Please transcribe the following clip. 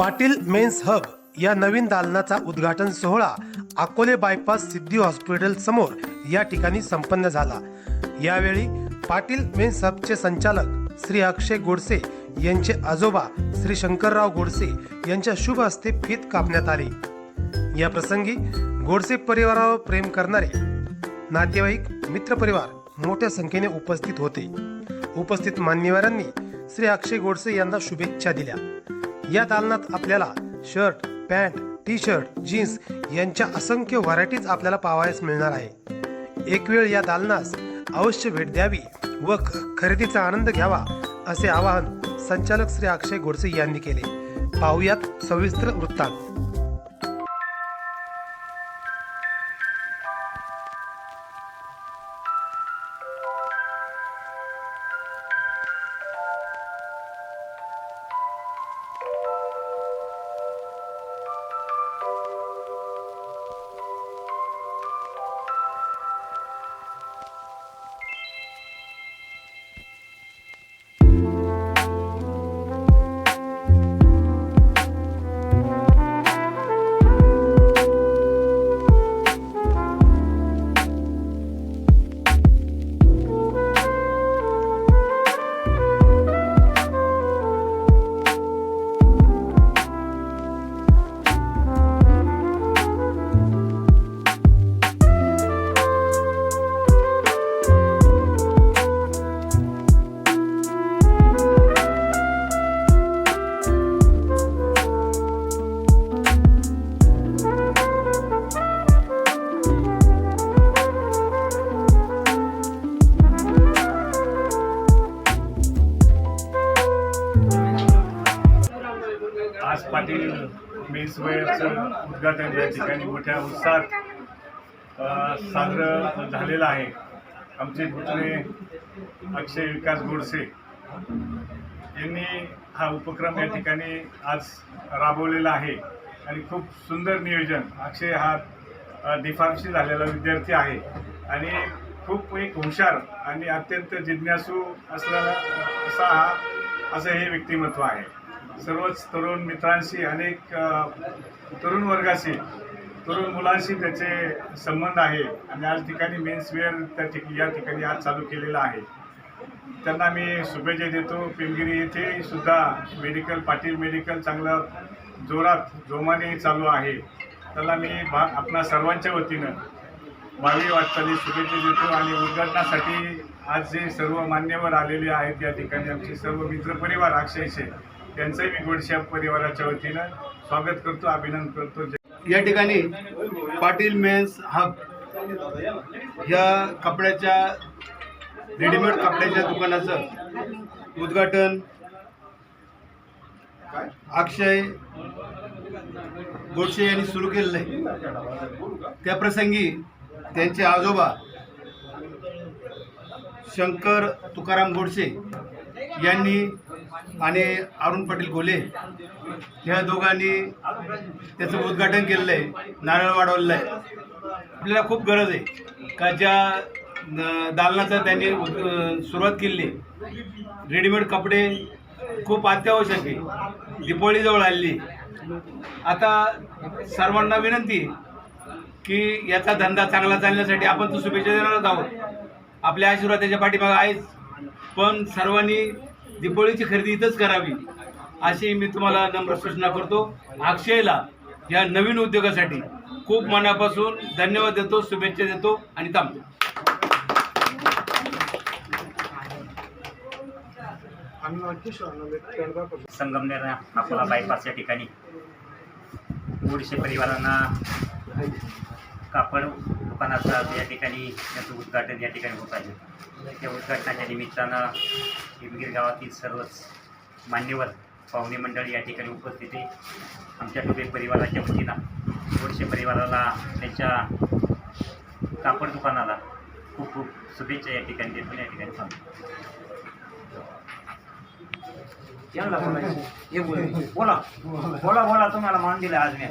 Patil men's hub या नवीन दालनाचा उद्घाटन सोहळा अकोले बायपास सिद्धी हॉस्पिटल समोर या ठिकाणी संपन्न झाला. यावेळी पाटील मेन्स हबचे संचालक श्री अक्षय गोडसे यांचे आजोबा श्री शंकरराव गोडसे यांच्या शुभ हस्ते फीत कापण्यात आली. या प्रसंगी गोडसे परिवारावर प्रेम करणारे नातेवाईक मित्रपरिवार मोठ्या संख्येने उपस्थित होते. उपस्थित मान्यवरांनी श्री अक्षय गोडसे यांना शुभेच्छा दिल्या. या दालनात आपल्याला shirt pant T shirt jeans यांच्या असंख्य व्हरायटीज आपल्याला पाहावयास मिळणार आहे. एक वेळ या दालनास अवश्य भेट द्यावी व ख- खरेदीचा आनंद घ्यावा असे आवाहन संचालक श्री अक्षय गोडसे यांनी केले. पाहुयात सविस्तर वृत्तांत. पाटील मेन्स वेअरचं उद्घाटन या ठिकाणी मोठ्या उत्साहात साजरं झालेलं आहे. आमचे पुतणे अक्षय विकास गोडसे यांनी हा उपक्रम या ठिकाणी आज राबवलेला आहे. आणि खूप सुंदर नियोजन. अक्षय हा डिफार्मशी झालेला विद्यार्थी आहे. आणि खूप एक हुशार आणि अत्यंत जिज्ञासू असलेला असा हा असं हे व्यक्तिमत्व आहे. सर्वच तरुण मित्रांशी अनेक तरुण वर्गाशी तरुण मुलांशी त्याचे संबंध आहे. आणि आज ठिकाणी मेन्स वेअर त्या ठिकाणी या ठिकाणी आज चालू केलेला आहे. त्यांना मी शुभेच्छा देतो. पिलगिरी येथे सुद्धा मेडिकल पाटील मेडिकल चांगलं जोरात जोमाने चालू आहे. त्याला मी भा आपणा सर्वांच्या वतीनं भावी वाटचाली शुभेच्छा देतो. आणि उद्घाटनासाठी आज जे सर्व मान्यवर आलेले आहेत या ठिकाणी आमचे सर्व मित्रपरिवार अक्षयचे त्यांचंही मी गोडशा परिवाराच्या वतीनं स्वागत करतो अभिनंदन करतो. या ठिकाणी पाटील मेन्स हब ह्या कपड्याच्या रेडीमेड कपड्याच्या दुकानाचं उद्घाटन अक्षय गोडसे यांनी सुरू केलेलं आहे. त्या प्रसंगी त्यांचे आजोबा शंकर तुकाराम गोडसे यांनी आणि अरुण पाटील गोले ह्या दोघांनी त्याचं उद्घाटन केलेलं आहे नारळ वाढवलेलं आहे. आपल्याला खूप गरज आहे. का ज्या न- दालनाचा त्यांनी उद- सुरुवात केली रेडीमेड कपडे खूप अत्यावश्यक आहे. दिपावळीजवळ आली आलेली आता सर्वांना विनंती की याचा धंदा चांगला चालण्यासाठी आपण तो शुभेच्छा देणारच आहोत. आपल्या आशीर्वाद त्याच्या पाठीमागं आहेच. पण सर्वांनी दिपोळीची खरेदी इथंच करावी अशी मी तुम्हाला नम्र सूचना करतो. अक्षयला या नवीन उद्योगासाठी खूप मनापासून धन्यवाद देतो शुभेच्छा देतो आणि थांबतो. संगमनेर अकोला बायपास या ठिकाणी. गोडशे परिवारांना कापड दुकानाचं या ठिकाणी त्याचं उद्घाटन या ठिकाणी होत आहे. त्या उद्घाटनाच्या निमित्तानं हिमगीर गावातील सर्वच मान्यवर पाहुणे मंडळी या ठिकाणी उपस्थित आहे. आमच्या टुबे परिवाराच्या वतीनं थोडशे परिवाराला त्यांच्या कापड दुकानाला खूप खूप शुभेच्छा या ठिकाणी देतो या ठिकाणी सांगतो बोल. बोला. बोला बोला तुम्हाला मान दिला आज मी.